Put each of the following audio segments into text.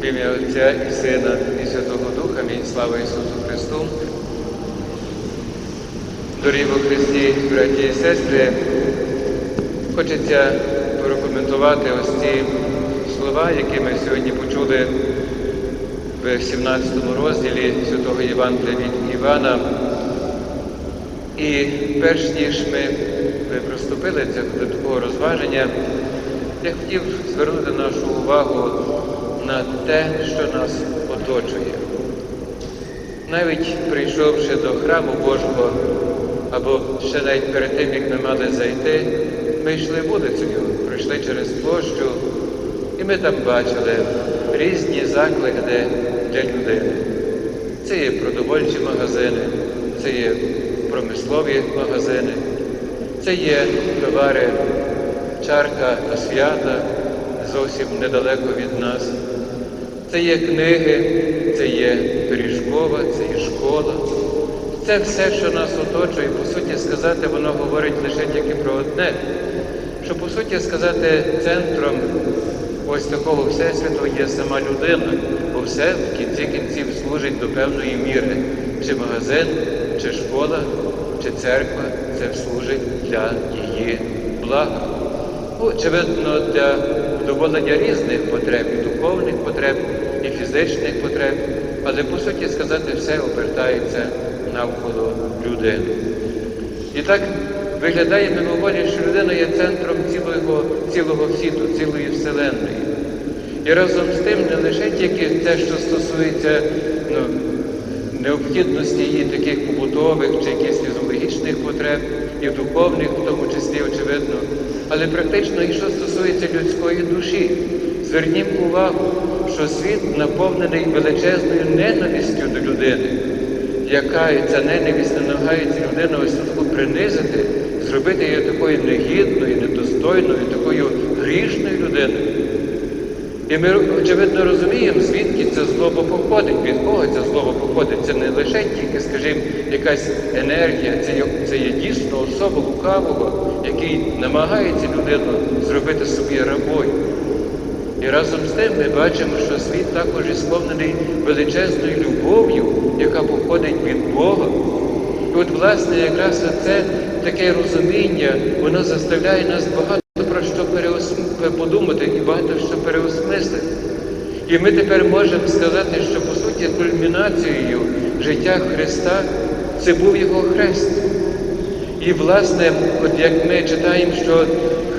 В ім'я Отця і Сина, і Святого Духа, Мій слава Ісусу Христу. Дорогі во Христі, браті і сестри, хочеться прокоментувати ось ці слова, які ми сьогодні почули в 17 розділі Святого Євангелія від Івана. І перш ніж ми приступили до такого розваження, я хотів звернути нашу увагу на те, що нас оточує. Навіть прийшовши до храму Божого, або ще навіть перед тим, як ми мали зайти, ми йшли вулицею, пройшли через площу, і ми там бачили різні заклади для людини. Це є продовольчі магазини, це є промислові магазини, це є товари, чарка та свята зовсім недалеко від нас. Це є книги, це є пиріжкова, це є школа. Це все, що нас оточує, по суті сказати, воно говорить лише тільки про одне. Що, по суті сказати, центром ось такого Всесвяту є сама людина, бо все в кінці кінців служить до певної міри. Чи магазин, чи школа, чи церква це служить для її блага. Очевидно, для задоволення різних потреб, і духовних потреб, і фізичних потреб, але по суті сказати, все обертається навколо людини. І так виглядає мимоволі, що людина є центром цілого, цілого світу, цілої вселенної. І разом з тим не лише тільки те, що стосується ну, необхідності її таких побутових чи якихось фізіологічних потреб, і духовних, в тому числі, очевидно, але практично і що стосується людської душі. Зверніть увагу, що світ наповнений величезною ненавистю до людини, яка ця ненависть не намагається людину ось принизити, зробити її такою негідною, недостойною, такою грішною людиною. І ми, очевидно, розуміємо, звідки це злоба походить, від кого це злоба походить. Це не лише тільки, скажімо, якась енергія, це є, це є дійсно особа лукавого, який намагається людину зробити собі рабою. І разом з тим ми бачимо, що світ також і сповнений величезною любов'ю, яка походить від Бога. І от, власне, якраз це таке розуміння, воно заставляє нас багато про що подумати і багато що переосмислити. І ми тепер можемо сказати, що по суті кульмінацією життя Христа це був Його хрест. І, власне, от як ми читаємо, що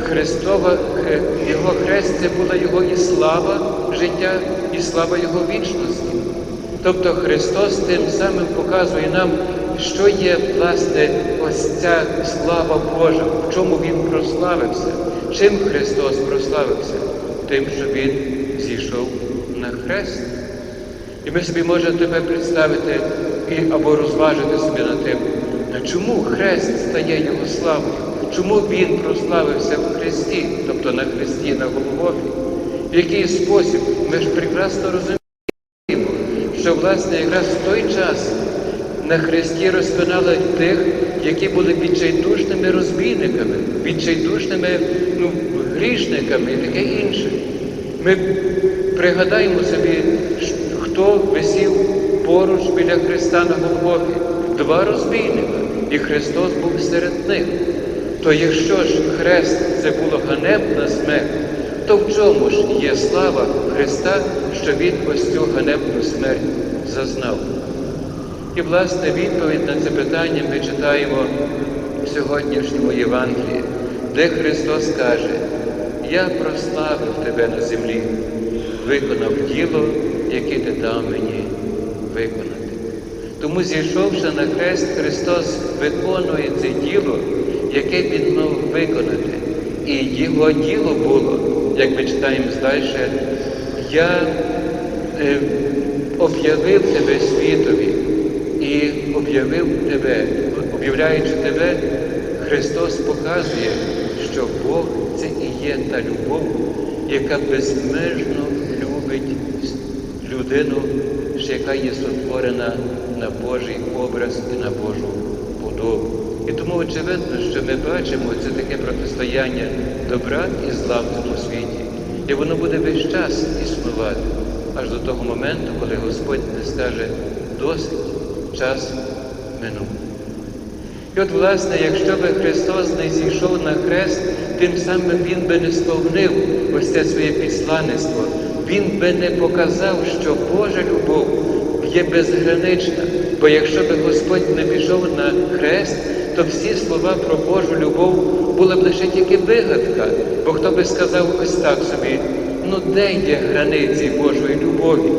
Христова, Його хрест це була Його і слава життя, і слава Його вічності. Тобто Христос тим самим показує нам, що є, власне, ось ця слава Божа, в чому Він прославився. Чим Христос прославився? Тим, що Він зійшов хрест. І ми собі можемо тебе представити і, або розважити собі над тим, а чому хрест стає Його славою? Чому Він прославився в Христі, тобто на Христі, на Голгофі? В який спосіб? Ми ж прекрасно розуміємо, що, власне, якраз в той час на Христі розпинали тих, які були відчайдушними розбійниками, відчайдушними ну, грішниками і таке інше. Ми пригадаємо собі, хто висів поруч біля Христа на Голгофі. Два розбійника, і Христос був серед них. То якщо ж хрест це було ганебна смерть, то в чому ж є слава Христа, що Він ось цю ганебну смерть зазнав? І, власне, відповідь на це питання ми читаємо в сьогоднішньому Євангелії, де Христос каже, я прославив тебе на землі, виконав діло, яке ти дав мені виконати. Тому, зійшовши на хрест, Христос виконує це діло, яке Він мав виконати. І його діло було, як ми читаємо далі, я е, об'явив тебе світові і об'явив тебе, об'являючи тебе, Христос показує, що Бог це і є та любов, яка безмежно любить людину, яка є сотворена на Божий образ і на Божу подобу. І тому очевидно, що ми бачимо це таке протистояння добра і зла в цьому світі. І воно буде весь час існувати. аж до того моменту, коли Господь не скаже досить, час минув. І от, власне, якщо би Христос не зійшов на хрест, тим самим Він би не сповнив ось це своє підсланництво. Він би не показав, що Божа любов є безгранична. Бо якщо би Господь не пішов на хрест, то всі слова про Божу любов була б лише тільки вигадка. Бо хто би сказав ось так собі, ну де є границі Божої любові?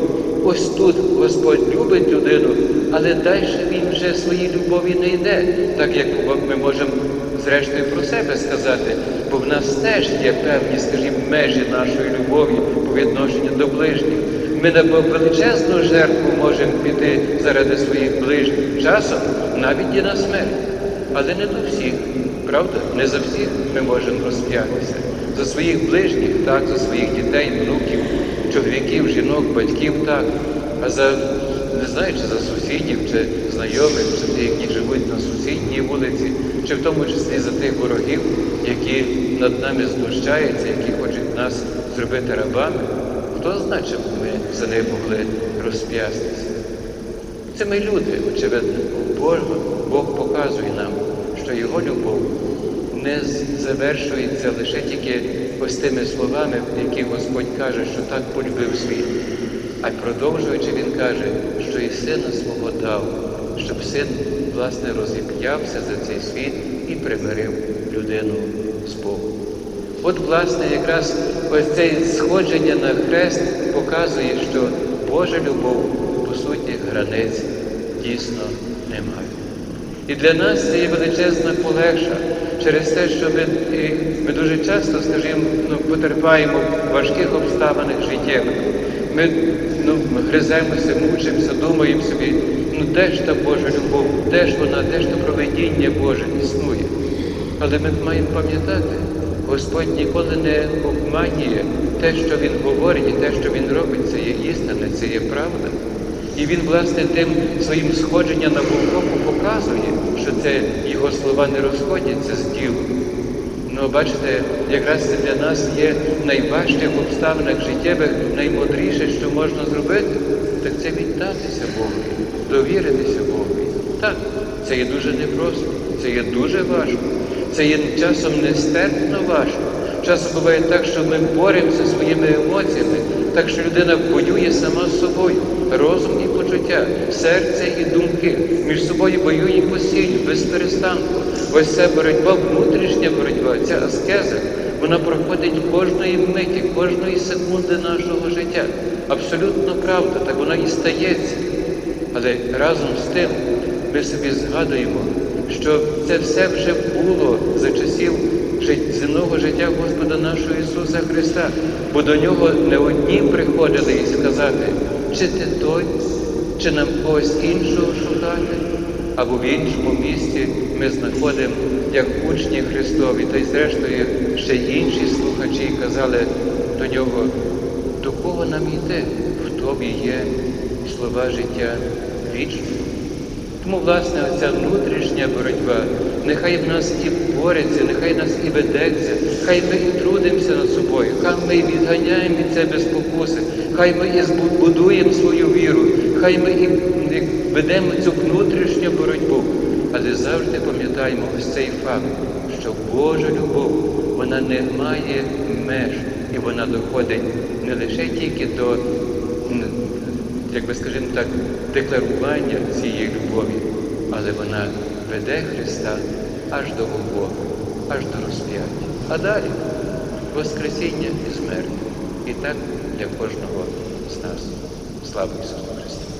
Ось тут Господь любить людину, але далі Він вже своїй любові не йде, так як ми можемо зрештою про себе сказати, бо в нас теж є певні, скажімо, межі нашої любові по відношенню до ближніх. Ми на величезну жертву можемо піти заради своїх ближніх, часом навіть і на смерть. Але не до всіх, правда? Не за всіх ми можемо розп'ятися. За своїх ближніх, так, за своїх дітей, внуків, чоловіків, жінок, батьків, так. А за, не знаю, чи за сусідів, чи знайомих, чи тих, які живуть на сусідній вулиці, чи в тому числі за тих ворогів, які над нами знущаються, які хочуть нас зробити рабами. Хто знає, чим ми за них могли розп'ястися? Це ми люди, очевидно. Бог, Бог показує нам, що Його любов не завершується лише тільки ось тими словами, які Господь каже, що так полюбив світ. А продовжуючи, Він каже, що і сина свого дав, щоб син, власне, розіп'явся за цей світ і примирив людину з Богом. От, власне, якраз ось це сходження на хрест показує, що Божа любов, по суті, границь дійсно немає. І для нас це є величезна полегша через те, що ми, ми дуже часто, скажімо, ну, потерпаємо важких обставинах життєвих. Ми ну, гриземося, мучимося, думаємо собі, ну де ж та Божа любов, де ж вона, де ж то проведіння Боже існує. Але ми маємо пам'ятати, Господь ніколи не обманює те, що Він говорить, і те, що Він робить, це є істина, це є правда. І він, власне, тим своїм сходженням на Голгофу показує, що це його слова не розходяться з ділом. Ну, бачите, якраз це для нас є найважчих обставинах життєвих, наймудріше, що можна зробити, так це віддатися Богу, довіритися Богу. Так, це є дуже непросто, це є дуже важко, це є часом нестерпно важко. Часом буває так, що ми боремося своїми емоціями, так що людина воює сама з собою, розум і почуття, серце і думки, між собою воює постійно, без перестанку. Ось ця боротьба, внутрішня боротьба, ця аскеза, вона проходить кожної миті, кожної секунди нашого життя. Абсолютно правда, так вона і стається. Але разом з тим ми собі згадуємо, що це все вже було за часів земного життя Господа нашого Ісуса Христа, бо до нього не одні приходили і сказати, чи ти той, чи нам когось іншого шукати, або в іншому місці ми знаходимо, як учні Христові, та й зрештою ще інші слухачі казали до нього, до кого нам йти? В тобі є слова життя вічного. Тому, власне, оця внутрішня боротьба, нехай в нас і бореться, нехай нас і ведеться, хай ми і трудимося над собою, хай ми і відганяємо від себе спокуси, хай ми і збудуємо свою віру, хай ми і ведемо цю внутрішню боротьбу. Але завжди пам'ятаємо ось цей факт, що Божа любов, вона не має меж, і вона доходить не лише тільки до як би скажімо так, декларування цієї любові, але вона веде Христа аж до Голгофи, аж до розп'яття. А далі Воскресіння і смерть. І так для кожного з нас. Слава Ісусу Христу!